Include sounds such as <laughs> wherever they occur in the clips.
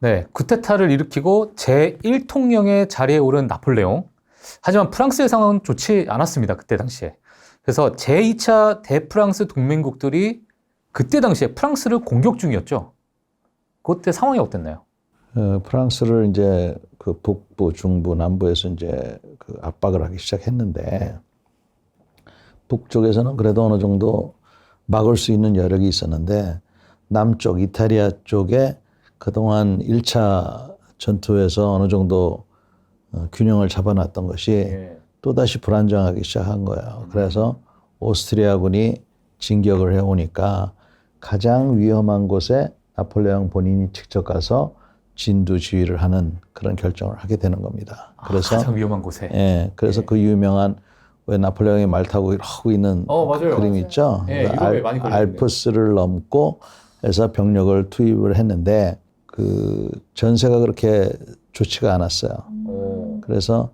네, 구테타를 일으키고 제1통령의 자리에 오른 나폴레옹. 하지만 프랑스의 상황은 좋지 않았습니다. 그때 당시에. 그래서 제2차 대프랑스 동맹국들이 그때 당시에 프랑스를 공격 중이었죠. 그때 상황이 어땠나요? 어, 프랑스를 이제 그 북부, 중부, 남부에서 이제 그 압박을 하기 시작했는데 북쪽에서는 그래도 어느 정도 막을 수 있는 여력이 있었는데 남쪽 이탈리아 쪽에 그동안 1차 전투에서 어느 정도 어, 균형을 잡아놨던 것이 또다시 불안정하기 시작한 거예요. 그래서 오스트리아군이 진격을 해오니까 가장 위험한 곳에 나폴레옹 본인이 직접 가서 진두 지휘를 하는 그런 결정을 하게 되는 겁니다. 그래서 아, 가장 위험한 곳에. 예, 그래서 그 유명한 왜 나폴레옹이 말 타고 이러고 있는 어, 맞아요. 그림 있죠. 예, 그 걸리는데. 알프스를 넘고 해서 병력을 투입을 했는데 그 전세가 그렇게 좋지가 않았어요. 오. 그래서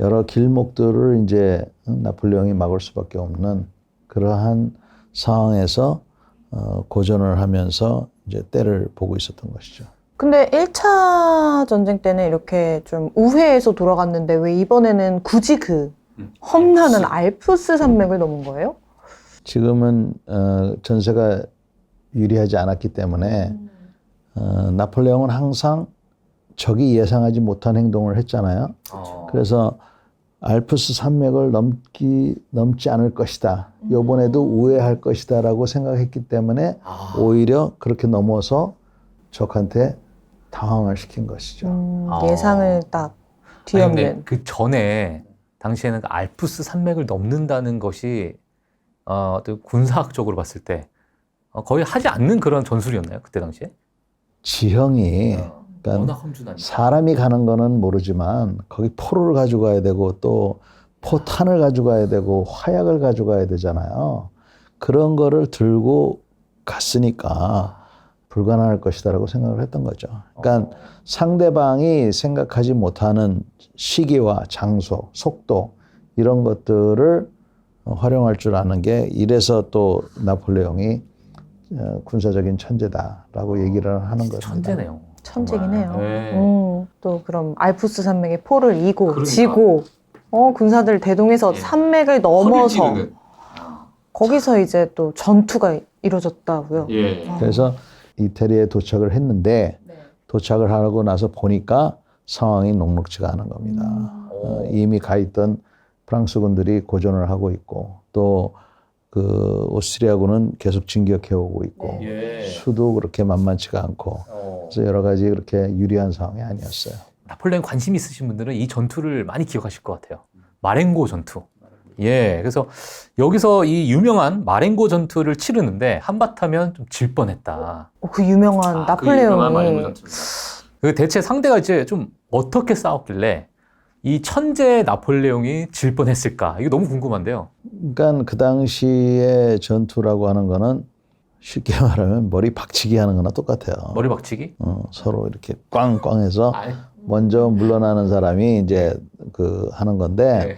여러 길목들을 이제 나폴레옹이 막을 수밖에 없는 그러한 상황에서 어, 고전을 하면서 이제 때를 보고 있었던 것이죠. 근데 1차 전쟁 때는 이렇게 좀 우회해서 돌아갔는데 왜 이번에는 굳이 그 음. 험난한 알프스 산맥을 넘은 거예요? 지금은 어, 전세가 유리하지 않았기 때문에 어, 나폴레옹은 항상 적이 예상하지 못한 행동을 했잖아요. 어. 그래서 알프스 산맥을 넘기 넘지 않을 것이다. 요번에도 우회할 것이다라고 생각했기 때문에 아. 오히려 그렇게 넘어서 적한테 당황을 시킨 것이죠. 음, 아. 예상을 딱 뒤엎는. 그 전에 당시에는 그 알프스 산맥을 넘는다는 것이 어, 또 군사학적으로 봤을 때 어, 거의 하지 않는 그런 전술이었나요? 그때 당시에? 지형이 그러니까 워낙 험준하니까. 사람이 가는 거는 모르지만 거기 포를 가져가야 되고 또 포탄을 가져가야 되고 화약을 가져가야 되잖아요. 그런 거를 들고 갔으니까 불가능할 것이다라고 생각을 했던 거죠. 그러니까 상대방이 생각하지 못하는 시기와 장소, 속도 이런 것들을 활용할 줄 아는 게 이래서 또 나폴레옹이 어, 군사적인 천재다라고 얘기를 하는 겁니다. 천재네요. 천재긴 해요. 네. 음, 또 그럼 알프스 산맥에 포를 이고 그러니까. 지고 어, 군사들 대동해서 예. 산맥을 넘어서 거기서 이제 또 전투가 이루어졌다고요. 예. 그래서 이태리에 도착을 했는데 도착을 하고 나서 보니까 상황이 녹록지가 않은 겁니다. 어, 이미 가 있던 프랑스군들이 고전을 하고 있고 또 그 오스트리아군은 계속 진격해 오고 있고 예. 수도 그렇게 만만치가 않고 어. 그래서 여러 가지 그렇게 유리한 상황이 아니었어요. 나폴레옹 관심 있으신 분들은 이 전투를 많이 기억하실 것 같아요. 마렌고 전투. 예. 그래서 여기서 이 유명한 마렌고 전투를 치르는데 한바타면 좀 질 뻔했다. 어, 그 유명한 아, 그 나폴레옹이. 그 대체 상대가 이제 좀 어떻게 싸웠길래 이 천재 나폴레옹이 질 뻔했을까? 이거 너무 궁금한데요. 그러니까 그 당시의 전투라고 하는 거는 쉽게 말하면 머리 박치기 하는 거나 똑같아요. 머리 박치기? 어, 서로 이렇게 꽝꽝해서 아이, 먼저 물러나는 사람이 이제 그 하는 건데 네.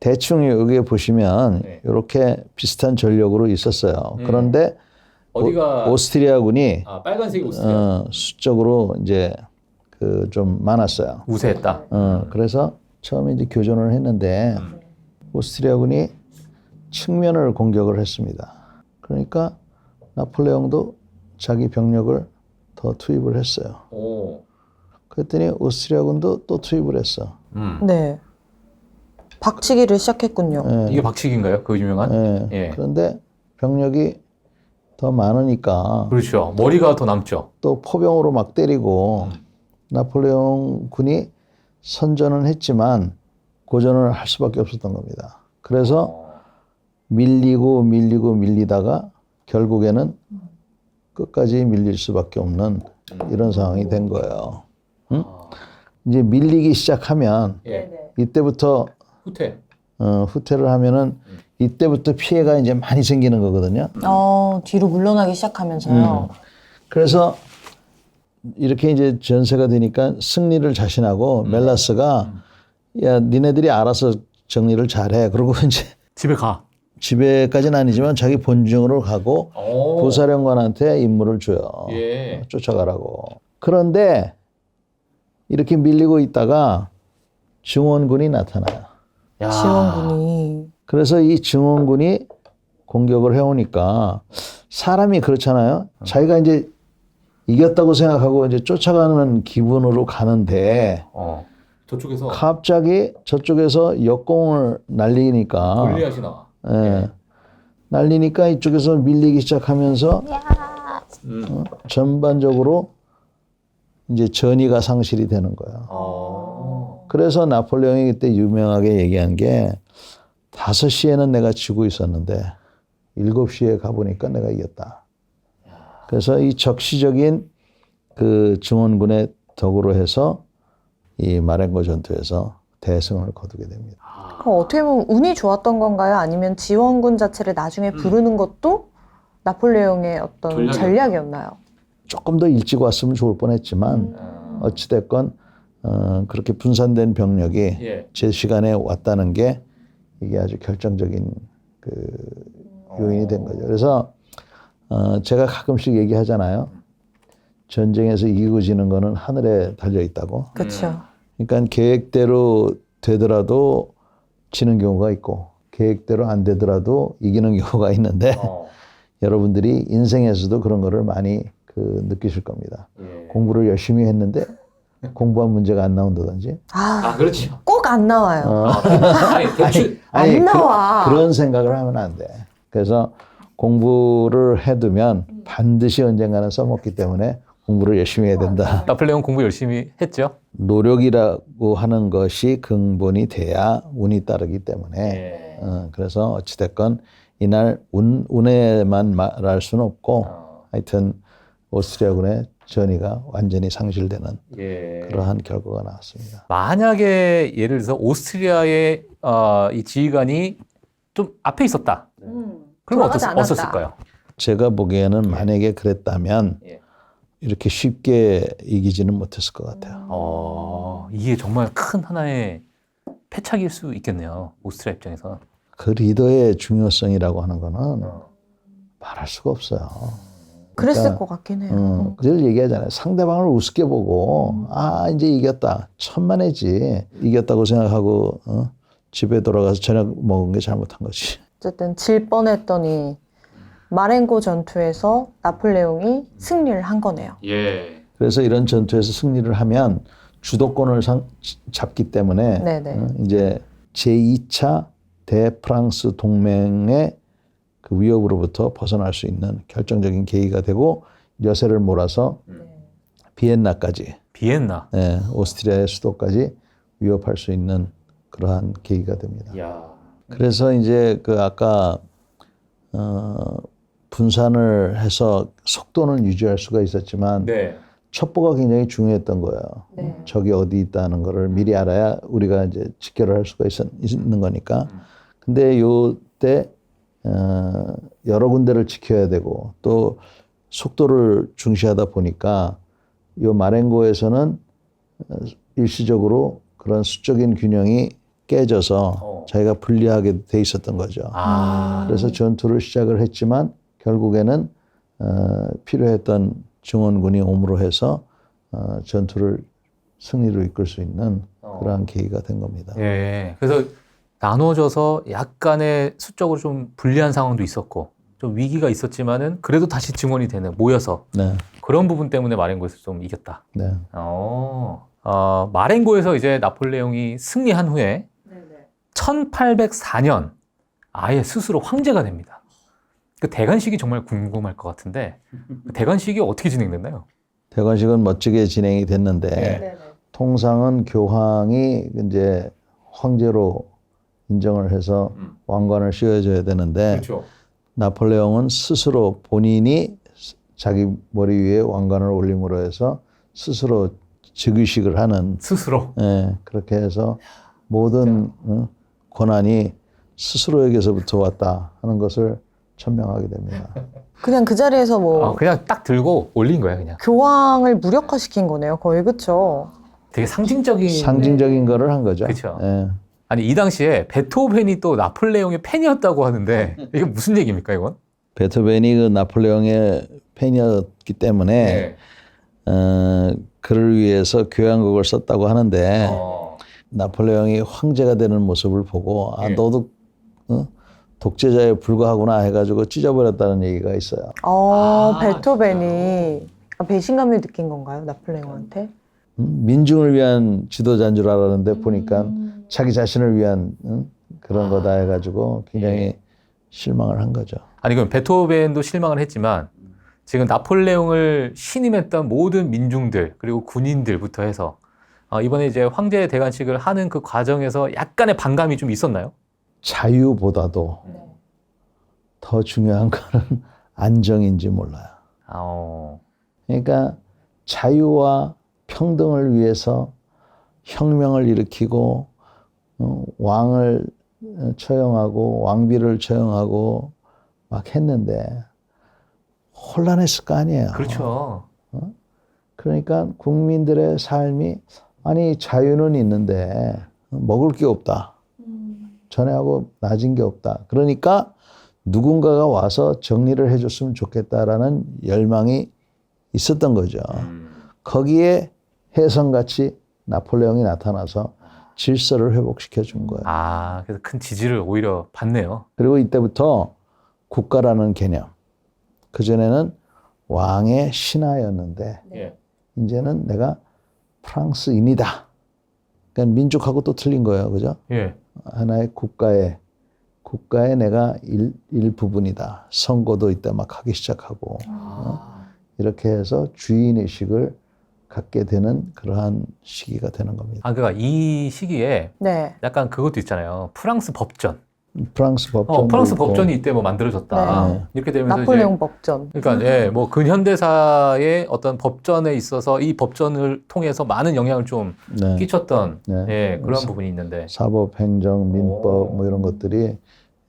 대충 여기에 보시면 네. 이렇게 비슷한 전력으로 있었어요. 음. 그런데 어디가 오, 스트리아군이 아, 빨간색이 어, 수적으로 이제 그 좀 많았어요. 우세했다. 어, 그래서 처음에 이제 교전을 했는데 음. 오스트리아군이 측면을 공격을 했습니다. 그러니까 나폴레옹도 자기 병력을 더 투입을 했어요. 오. 그랬더니 오스트리아군도 또 투입을 했어. 음. 네. 박치기를 시작했군요. 예, 이게 박치기인가요? 그 유명한? 예. 예. 그런데 병력이 더 많으니까 그렇죠. 머리가 더 남죠. 또 포병으로 막 때리고 나폴레옹 군이 선전은 했지만 고전을 할 수밖에 없었던 겁니다. 그래서 밀리고 밀리고 밀리다가 결국에는 끝까지 밀릴 수밖에 없는 이런 상황이 된 거예요. 응? 이제 밀리기 시작하면 예. 이때부터 후퇴. 어, 후퇴를 하면은 이때부터 피해가 이제 많이 생기는 거거든요. 어, 뒤로 물러나기 시작하면서요. 그래서 이렇게 이제 전세가 되니까 승리를 자신하고 멜라스가 야 니네들이 알아서 정리를 잘해. 그러고 <laughs> 이제 집에 가. 집에까지는 아니지만 자기 본중으로 가고 오. 부사령관한테 임무를 줘요. 예. 쫓아가라고. 그런데 이렇게 밀리고 있다가 증원군이 나타나요. 야. 지원군이. 그래서 이 증원군이 공격을 해오니까 사람이 그렇잖아요. 자기가 이제 이겼다고 생각하고 이제 쫓아가는 기분으로 가는데 어. 저쪽에서 갑자기 저쪽에서 역공을 날리니까 골리앗이 나와. 예. 날리니까 이쪽에서 밀리기 시작하면서 음. 전반적으로 이제 전의가 상실이 되는 거예요. 어. 그래서 나폴레옹이 그때 유명하게 얘기한 게 다섯 시에는 내가 지고 있었는데 일곱 시에 가보니까 내가 이겼다. 그래서 이 적시적인 그 증원군의 덕으로 해서 이 마렌고 전투에서 대승을 거두게 됩니다. 그럼 어떻게 보면 운이 좋았던 건가요? 아니면 지원군 자체를 나중에 부르는 것도 나폴레옹의 어떤 전략이었나요? 전략이었나요? 조금 더 일찍 왔으면 좋을 뻔했지만 어. 어찌됐건 어, 그렇게 분산된 병력이 예. 제 시간에 왔다는 게 이게 아주 결정적인 그 요인이 된 거죠. 그래서 어, 제가 가끔씩 얘기하잖아요. 전쟁에서 이기고 지는 거는 하늘에 달려 있다고. 그렇죠. 그러니까 계획대로 되더라도 지는 경우가 있고 계획대로 안 되더라도 이기는 경우가 있는데 어. <laughs> 여러분들이 인생에서도 그런 거를 많이 그 느끼실 겁니다. 예. 공부를 열심히 했는데 공부한 문제가 안 나온다든지 아, 아, 그렇죠. 꼭 안 나와요. 어, 아니, 대출 <laughs> 안 나와. 그, 런 생각을 하면 안 돼. 그래서 공부를 해두면 반드시 언젠가는 써먹기 때문에 공부를 열심히 해야 된다. 나폴레옹 공부 열심히 했죠. 노력이라고 하는 것이 근본이 돼야 운이 따르기 때문에 예. 어, 그래서 어찌됐건 이날 운, 운에만 말할 수는 없고 어. 하여튼 오스트리아군의 전의가 완전히 상실되는 예. 그러한 결과가 나왔습니다. 만약에 예를 들어서 오스트리아의 어, 이 지휘관이 좀 앞에 있었다. 돌아가지 어땠, 않았다. 어땠을까요? 제가 보기에는 만약에 그랬다면 예. 이렇게 쉽게 이기지는 못했을 것 같아요. 어, 이게 정말 큰 하나의 패착일 수 있겠네요. 오스트리아 입장에서. 그 리더의 중요성이라고 하는 거는 어. 말할 수가 없어요. 그랬을 그러니까, 것 같긴 해요. 음, 늘 얘기하잖아요. 상대방을 우습게 보고 아 이제 이겼다 천만에지 이겼다고 생각하고 어? 집에 돌아가서 저녁 먹은 게 잘못한 거지. 어쨌든 질 뻔했더니 마렌고 전투에서 나폴레옹이 승리를 한 거네요. 예. 그래서 이런 전투에서 승리를 하면 주도권을 상- 잡기 때문에 네네. 어, 이제 제2차 대프랑스 동맹의 그 위협으로부터 벗어날 수 있는 결정적인 계기가 되고 여세를 몰아서 비엔나까지 비엔나. 예, 오스트리아의 수도까지 위협할 수 있는 그러한 계기가 됩니다. 야. 그래서 이제 그 아까 어, 분산을 해서 속도는 유지할 수가 있었지만 네. 첩보가 굉장히 중요했던 거예요. 네. 적이 어디 있다는 거를 미리 알아야 우리가 이제 직결을 할 수가 있, 있는 거니까. 근데 요때 어, 여러 군데를 지켜야 되고 또 속도를 중시하다 보니까 요 마렌고에서는 어, 일시적으로 그런 수적인 균형이 깨져서 어. 자기가 불리하게 돼 있었던 거죠. 아. 그래서 전투를 시작을 했지만 결국에는 어, 필요했던 증원군이 옴으로 해서 어, 전투를 승리로 이끌 수 있는 어. 그러한 계기가 된 겁니다. 예. 그래서 나눠져서 약간의 수적으로 좀 불리한 상황도 있었고 좀 위기가 있었지만은 그래도 다시 증원이 되는 모여서 네, 그런 부분 때문에 마렌고에서 좀 이겼다. 네. 어, 어, 마렌고에서 이제 나폴레옹이 승리한 후에 1804년 아예 스스로 황제가 됩니다. 그 대관식이 정말 궁금할 것 같은데 그 대관식이 어떻게 진행됐나요? 대관식은 멋지게 진행이 됐는데 네. 통상은 교황이 이제 황제로 인정을 해서 음. 왕관을 씌워줘야 되는데 그렇죠. 나폴레옹은 스스로 본인이 자기 머리 위에 왕관을 올림으로 해서 스스로 즉위식을 하는 스스로. 예, 그렇게 해서 모든 어, 권한이 스스로에게서부터 왔다 하는 것을 천명하게 됩니다. 그냥 그 자리에서 뭐 아, 그냥 딱 들고 올린 거야 그냥. 교황을 무력화시킨 거네요. 거의 그쵸? 되게 상징적인. 상징적인 거를 한 거죠. 그쵸. 예. 아니 이 당시에 베토벤이 또 나폴레옹의 팬이었다고 하는데 이게 무슨 얘기입니까 이건? 베토벤이 그 나폴레옹의 팬이었기 때문에 네. 어, 그를 위해서 교향곡을 썼다고 하는데 어. 나폴레옹이 황제가 되는 모습을 보고 아 예. 너도 어? 독재자에 불과하구나 해가지고 찢어버렸다는 얘기가 있어요. 어, 아, 베토벤이 아, 배신감을 느낀 건가요? 나폴레옹한테? 음, 민중을 위한 지도자인 줄 알았는데 보니까 음. 자기 자신을 위한 응? 그런 거다 해가지고 굉장히 예. 실망을 한 거죠. 아니 그럼 베토벤도 실망을 했지만 지금 나폴레옹을 신임했던 모든 민중들 그리고 군인들부터 해서 어, 이번에 이제 황제 대관식을 하는 그 과정에서 약간의 반감이 좀 있었나요? 자유보다도 더 중요한 거는 <laughs> 안정인지 몰라요. 아, 어. 그러니까 자유와 평등을 위해서 혁명을 일으키고 어, 왕을 어, 처형하고 왕비를 처형하고 막 했는데 혼란했을 거 아니에요. 그렇죠. 그러니까 국민들의 삶이 아니 자유는 있는데 먹을 게 없다. 전에하고 낮은 게 없다. 그러니까 누군가가 와서 정리를 해줬으면 좋겠다라는 열망이 있었던 거죠. 거기에 혜성같이 나폴레옹이 나타나서 질서를 회복시켜 준 거예요. 아, 그래서 큰 지지를 오히려 받네요. 그리고 이때부터 국가라는 개념. 그전에는 왕의 신하였는데 예. 이제는 내가 프랑스인이다. 그러니까 민족하고 또 틀린 거예요. 그죠? 예. 하나의 국가의 국가의 내가 일, 일부분이다. 선거도 이때 막 하기 시작하고 아. 이렇게 해서 주인 의식을 갖게 되는 그러한 시기가 되는 겁니다. 아, 그러니까 이 시기에 네. 약간 그것도 있잖아요. 프랑스 법전. 프랑스 법전 어, 프랑스 법전이 이때 뭐 만들어졌다. 네. 이렇게 되면서 이제 나폴레옹 법전. 그러니까 예, 뭐 근현대사의 어떤 법전에 있어서 이 법전을 통해서 많은 영향을 좀 네. 끼쳤던 네. 예, 그런 부분이 있는데 사법, 행정, 민법 오. 뭐 이런 것들이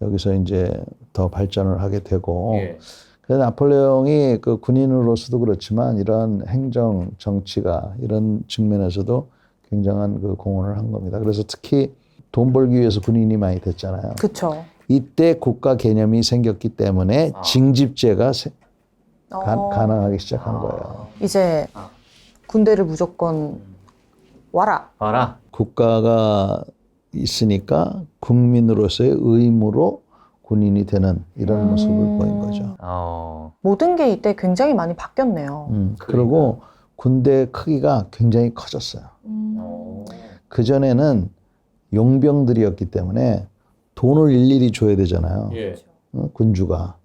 여기서 이제 더 발전을 하게 되고 예. 그래서 나폴레옹이 그 군인으로서도 그렇지만 이런 행정 정치가 이런 측면에서도 굉장한 그 공헌을 한 겁니다. 그래서 특히 돈 벌기 위해서 군인이 많이 됐잖아요. 그쵸. 이때 국가 개념이 생겼기 때문에 아. 징집제가 세- 가, 어, 가능하기 시작한 거예요. 이제 아. 군대를 무조건 와라. 알아. 국가가 있으니까 국민으로서의 의무로 군인이 되는 이런 음. 모습을 보인 거죠. 어. 모든 게 이때 굉장히 많이 바뀌었네요. 음, 그리고 군대 크기가 굉장히 커졌어요. 어. 그 전에는 용병들이었기 때문에 돈을 일일이 줘야 되잖아요. 예. 어, 군주가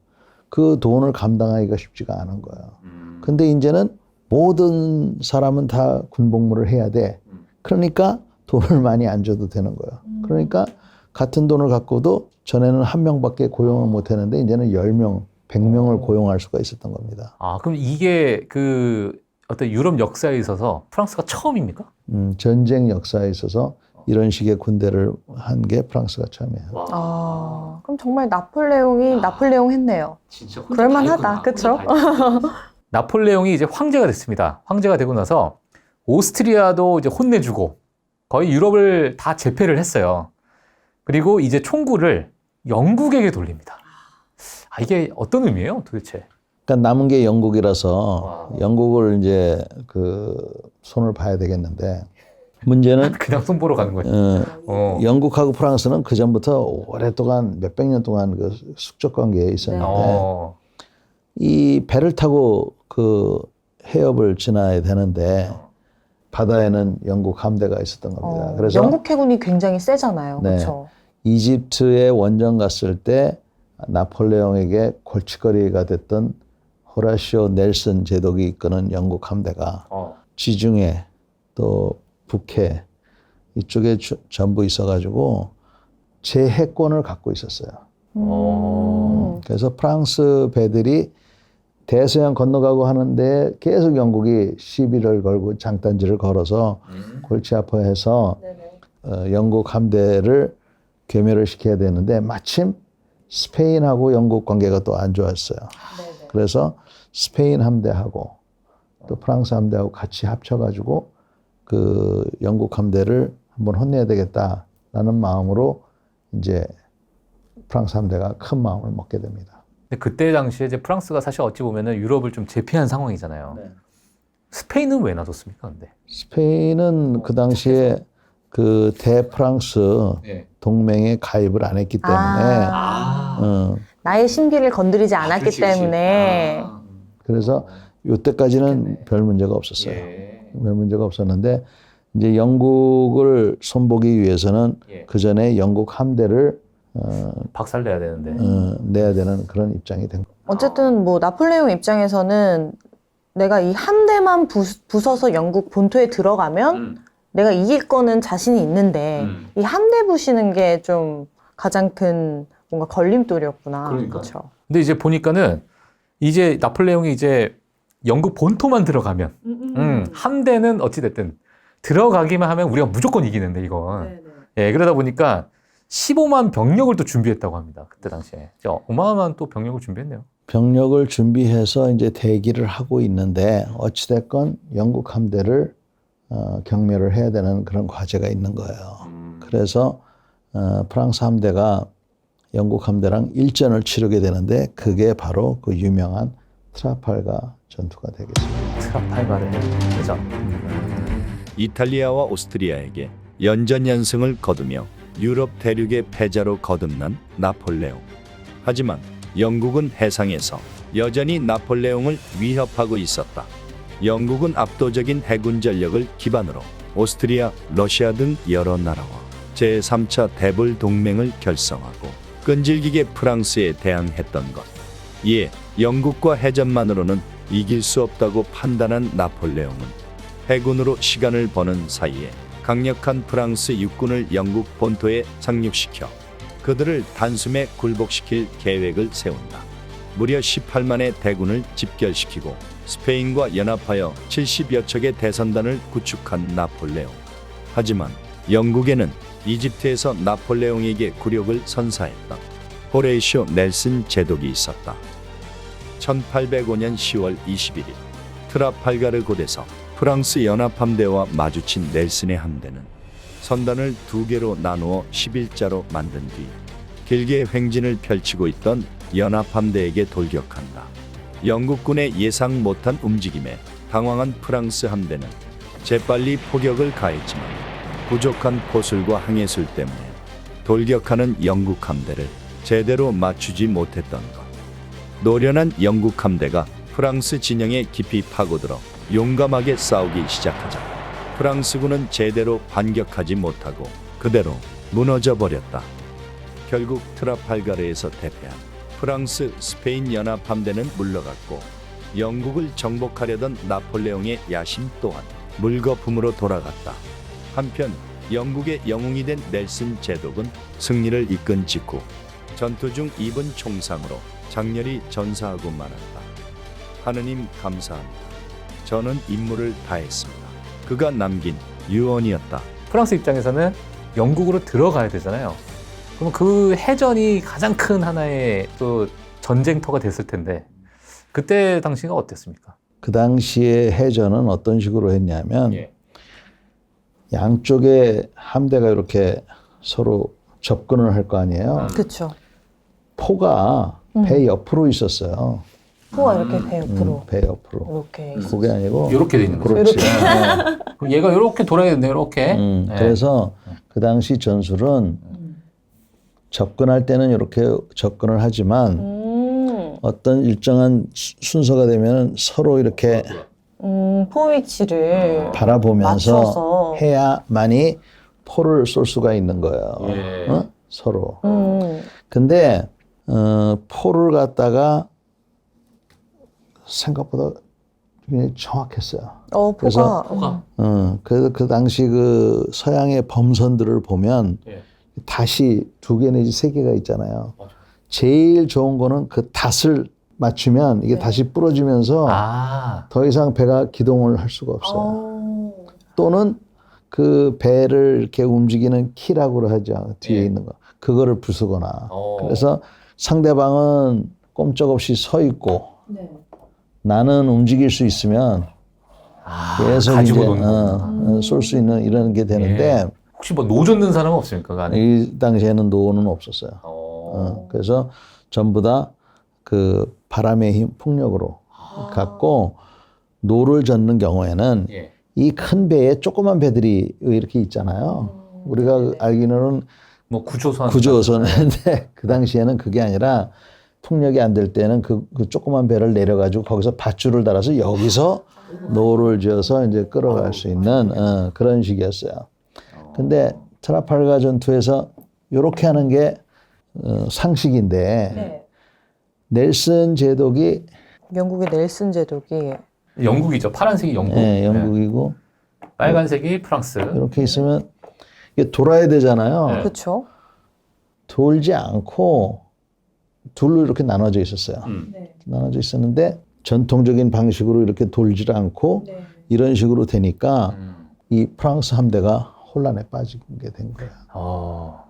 그 돈을 감당하기가 쉽지가 않은 거예요. 음. 근데 이제는 모든 사람은 다 군복무를 해야 돼. 음. 그러니까 돈을 많이 안 줘도 되는 거예요. 그러니까 같은 돈을 갖고도 전에는 한 명밖에 고용을 못 했는데 이제는 10명, 100명을 고용할 수가 있었던 겁니다. 아, 그럼 이게 그 어떤 유럽 역사에 있어서 프랑스가 처음입니까? 음, 전쟁 역사에 있어서 이런 식의 군대를 한 게 프랑스가 처음이에요. 아, 그럼 정말 나폴레옹이 나폴레옹 했네요. 진짜 그럴만하다. 그쵸? <laughs> 나폴레옹이 이제 황제가 됐습니다. 황제가 되고 나서 오스트리아도 이제 혼내주고 거의 유럽을 다 제패를 했어요. 그리고 이제 총구를 영국에게 돌립니다. 아, 이게 어떤 의미예요, 도대체? 그러니까 남은 게 영국이라서 와. 영국을 이제 그 손을 봐야 되겠는데 문제는 <laughs> 그냥 손 보러 가는 거예요. 어, 어. 영국하고 프랑스는 그 전부터 오랫동안 몇백 년 동안 그 숙적 관계에 있었는데 어. 이 배를 타고 그 해협을 지나야 되는데 바다에는 영국 함대가 있었던 겁니다. 어, 그래서 영국 해군이 굉장히 세잖아요. 네. 그렇죠. 이집트에 원정 갔을 때 나폴레옹에게 골칫거리가 됐던 호라시오 넬슨 제독이 이끄는 영국 함대가 어. 지중해 또 북해 이쪽에 주- 전부 있어가지고 제 해권을 갖고 있었어요. 어. 음. 그래서 프랑스 배들이 대서양 건너가고 하는데 계속 영국이 시비를 걸고 장단지를 걸어서 골치 아파해서 어, 영국 함대를 괴멸을 시켜야 되는데 마침 스페인하고 영국 관계가 또 안 좋았어요. 그래서 스페인 함대하고 또 프랑스 함대하고 같이 합쳐가지고 그 영국 함대를 한번 혼내야 되겠다라는 마음으로 이제 프랑스 함대가 큰 마음을 먹게 됩니다. 근데 그때 당시에 이제 프랑스가 사실 어찌 보면은 유럽을 좀 제패한 상황이잖아요. 네. 스페인은 왜 놔뒀습니까? 근데. 스페인은 그 당시에 그 대프랑스 예. 동맹에 가입을 안 했기 때문에 아. 어, 나의 심기를 건드리지 않았기 때문에 아. 그래서 요때까지는 그렇겠네. 별 문제가 없었어요. 예. 별 문제가 없었는데 이제 영국을 손보기 위해서는 예. 그 전에 영국 함대를 어, 박살 내야 되는데. 어, 내야 되는 그런 입장이 된 거예요. 어쨌든 뭐 나폴레옹 입장에서는 내가 이 함대만 부, 부숴서 영국 본토에 들어가면 음. 내가 이길 거는 자신이 있는데 음. 이 함대 부시는 게 좀 가장 큰 뭔가 걸림돌이었구나. 그러니까요. 그렇죠. 근데 이제 보니까는 이제 나폴레옹이 이제 영국 본토만 들어가면. 음, 함대는 어찌 됐든 들어가기만 하면 우리가 무조건 이기는데 네. 이건. 예 그러다 보니까 15만 병력을 또 준비했다고 합니다 그때 당시에. 진짜 어마어마한 또 병력을 준비했네요. 병력을 준비해서 이제 대기를 하고 있는데 어찌됐건 영국 함대를 어, 경멸을 해야 되는 그런 과제가 있는 거예요. 그래서 어, 프랑스 함대가 영국 함대랑 일전을 치르게 되는데 그게 바로 그 유명한 트라팔가 전투가 되겠습니다. 트라팔가르 대전 이탈리아와 오스트리아에게 연전 연승을 거두며 유럽 대륙의 패자로 거듭난 나폴레옹. 하지만 영국은 해상에서 여전히 나폴레옹을 위협하고 있었다. 영국은 압도적인 해군 전력을 기반으로 오스트리아, 러시아 등 여러 나라와 제3차 대불 동맹을 결성하고 끈질기게 프랑스에 대항했던 것. 이에 영국과 해전만으로는 이길 수 없다고 판단한 나폴레옹은 해군으로 시간을 버는 사이에 강력한 프랑스 육군을 영국 본토에 상륙시켜 그들을 단숨에 굴복시킬 계획을 세운다. 무려 18만의 대군을 집결시키고 스페인과 연합하여 70여 척의 대선단을 구축한 나폴레옹. 하지만 영국에는 이집트에서 나폴레옹에게 굴욕을 선사했던 호레이쇼 넬슨 제독이 있었다. 1805년 10월 21일 트라팔가르 곳에서 프랑스 연합함대와 마주친 넬슨의 함대는 선단을 두 개로 나누어 11자로 만든 뒤 길게 횡진을 펼치고 있던 연합함대에게 돌격한다. 영국군의 예상 못한 움직임에 당황한 프랑스 함대는 재빨리 포격을 가했지만 부족한 포술과 항해술 때문에 돌격하는 영국 함대를 제대로 맞추지 못했던 것. 노련한 영국 함대가 프랑스 진영에 깊이 파고들어 용감하게 싸우기 시작하자 프랑스군은 제대로 반격하지 못하고 그대로 무너져 버렸다. 결국 트라팔가르에서 대패한 프랑스 스페인 연합 함대는 물러갔고 영국을 정복하려던 나폴레옹의 야심 또한 물거품으로 돌아갔다. 한편 영국의 영웅이 된 넬슨 제독은 승리를 이끈 직후 전투 중 입은 총상으로 장렬히 전사하고 말았다. 하느님 감사합니다. 저는 임무를 다했습니다. 그가 남긴 유언이었다. 프랑스 입장에서는 영국으로 들어가야 되잖아요 그럼 그 해전이 가장 큰 하나의 또 전쟁터가 됐을 텐데 그때 당시가 어땠습니까? 그 당시에 해전은 어떤 식으로 했냐면 예. 양쪽에 함대가 이렇게 서로 접근을 할 거 아니에요. 그렇죠. 포가 음. 배 옆으로 있었어요. 포가 이렇게 배 옆으로 음, 배 옆으로. 이렇게 있어. 그게 아니고 이렇게 돼 있는 거죠 그렇지. 이렇게. 네. <laughs> 그럼 얘가 이렇게 돌아야겠네요 이렇게 음, 네. 그래서 그 당시 전술은 음. 접근할 때는 이렇게 접근을 하지만 음, 어떤 일정한 수- 순서가 되면 서로 이렇게 음, 포 위치를 바라보면서 맞춰서. 해야만이 포를 쏠 수가 있는 거예요. 예. 어? 서로. 음, 근데 어, 포를 갖다가 생각보다 굉장히 정확했어요. 어, 포가. 그래서 포가. 어, 그래서 그 당시 그 서양의 범선들을 보면 예. 다시 두 개 내지 세 개가 있잖아요. 맞아. 제일 좋은 거는 그 닷을 맞추면 이게 네. 다시 부러지면서 아 더 이상 배가 기동을 할 수가 없어요. 어. 또는 그 배를 이렇게 움직이는 키라고 하죠. 뒤에 예. 있는 거. 그거를 부수거나. 어. 그래서 상대방은 꼼짝없이 서 있고 네. 나는 움직일 수 있으면 아, 계속 가지고 이제 거구나. 음. 쏠수 있는 이런 게 되는데 혹시 뭐 노 젓는 사람은 없습니까? 그 안에? 이 당시에는 노는 없었어요. 어. 어, 그래서 전부 다 그 바람의 힘, 풍력으로 아. 갔고 노를 젓는 경우에는 예. 이큰 배에 조그만 배들이 이렇게 있잖아요. 우리가 알기로는 뭐 구조선 구조선인데 <laughs> 그 당시에는 그게 아니라 풍력이 안 될 때는 그, 그 조그만 배를 내려가지고 거기서 밧줄을 달아서 여기서 노를 지어서 이제 끌어갈 수 있는 어, 그런 식이었어요. 근데 트라팔가 전투에서 이렇게 하는 게 어, 상식인데 넬슨 제독이 영국의 넬슨 제독이 영국이죠. 파란색이 영국, 예, 영국이고 네. 빨간색이 프랑스. 이렇게 있으면 이게 돌아야 되잖아요. 네. 그렇죠. 돌지 않고 둘로 이렇게 나눠져 있었어요. 음. 나눠져 있었는데 전통적인 방식으로 이렇게 돌지를 않고 이런 식으로 되니까 음. 이 프랑스 함대가 혼란에 빠지게 된 거예요. 어.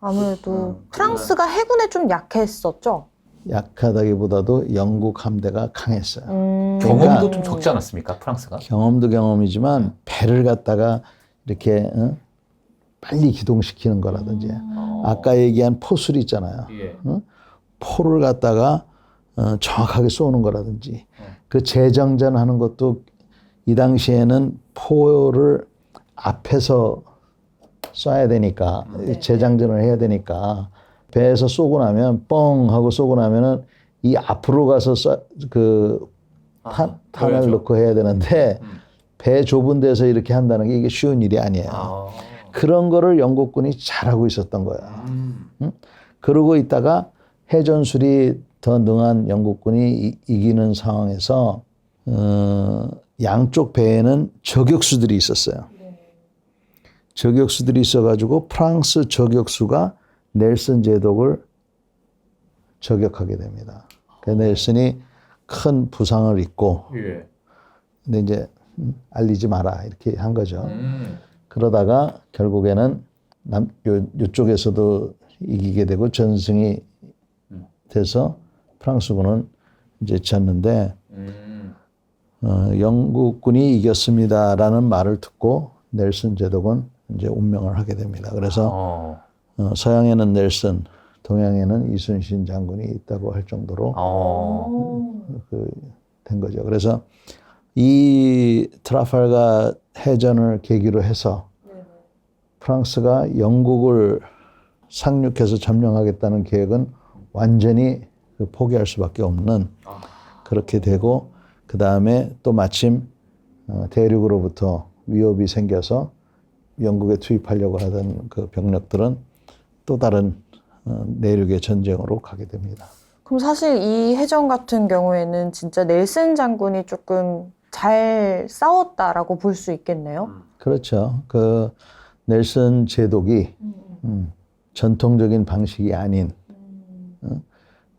아무래도 프랑스가 해군에 좀 약했었죠. 약하다기보다도 영국 함대가 강했어요. 음. 경험도 그러니까- 좀 적지 않았습니까? 프랑스가? 경험도 경험이지만 배를 갖다가 이렇게 어? 빨리 기동시키는 거라든지 어. 아까 얘기한 포술 있잖아요. 예. 포를 갖다가 어, 정확하게 쏘는 거라든지 그 재정전 하는 것도 이 당시에는 포를 앞에서 쏴야 되니까 재장전을 해야 되니까 배에서 쏘고 나면 뻥 하고 쏘고 나면은 이 앞으로 가서 쏴, 그 탄, 탄을 보여줘. 넣고 해야 되는데 음. 배 좁은 데서 이렇게 한다는 게 이게 쉬운 일이 아니에요. 아. 그런 거를 영국군이 잘하고 있었던 거야. 음. 그러고 있다가 해전술이 더 능한 영국군이 이, 이기는 상황에서 어, 양쪽 배에는 저격수들이 있었어요. 저격수들이 있어가지고 프랑스 저격수가 넬슨 제독을 저격하게 됩니다. 그 넬슨이 큰 부상을 입고 예. 근데 이제 음, 알리지 마라 이렇게 한 거죠. 음. 그러다가 결국에는 남, 요, 요쪽에서도 이기게 되고 전승이 돼서 프랑스군은 이제 졌는데 음. 어, 영국군이 이겼습니다라는 말을 듣고 넬슨 제독은 이제 운명을 하게 됩니다. 그래서 어. 어, 서양에는 넬슨, 동양에는 이순신 장군이 있다고 할 정도로 어. 그 된 거죠. 그래서 이 트라팔가 해전을 계기로 해서 프랑스가 영국을 상륙해서 점령하겠다는 계획은 완전히 그 포기할 수밖에 없는 그렇게 되고 그 다음에 또 마침 어, 대륙으로부터 위협이 생겨서 영국에 투입하려고 하던 그 병력들은 또 다른 어, 내륙의 전쟁으로 가게 됩니다. 그럼 사실 이 해전 같은 경우에는 진짜 넬슨 장군이 조금 잘 싸웠다라고 볼 수 있겠네요. 그렇죠. 그 넬슨 제독이 음, 전통적인 방식이 아닌 어,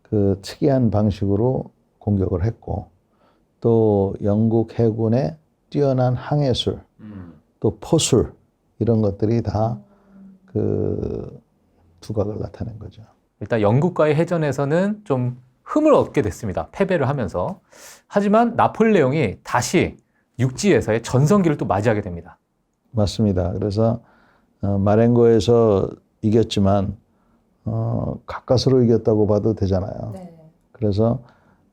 그 특이한 방식으로 공격을 했고 또 영국 해군의 뛰어난 항해술 음. 또 포술 이런 것들이 다 그 두각을 나타낸 거죠. 일단 영국과의 해전에서는 좀 흠을 얻게 됐습니다. 패배를 하면서. 하지만 나폴레옹이 다시 육지에서의 전성기를 또 맞이하게 됩니다. 맞습니다. 그래서 어, 마렌고에서 이겼지만 어, 가까스로 이겼다고 봐도 되잖아요. 그래서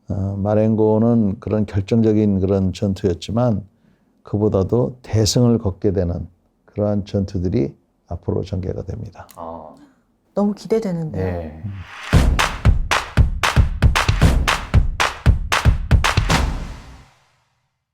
어, 마렌고는 그런 결정적인 그런 전투였지만 그보다도 대승을 거게 되는 그러한 전투들이 앞으로 전개가 됩니다. 어. 너무 기대되는데요. 네.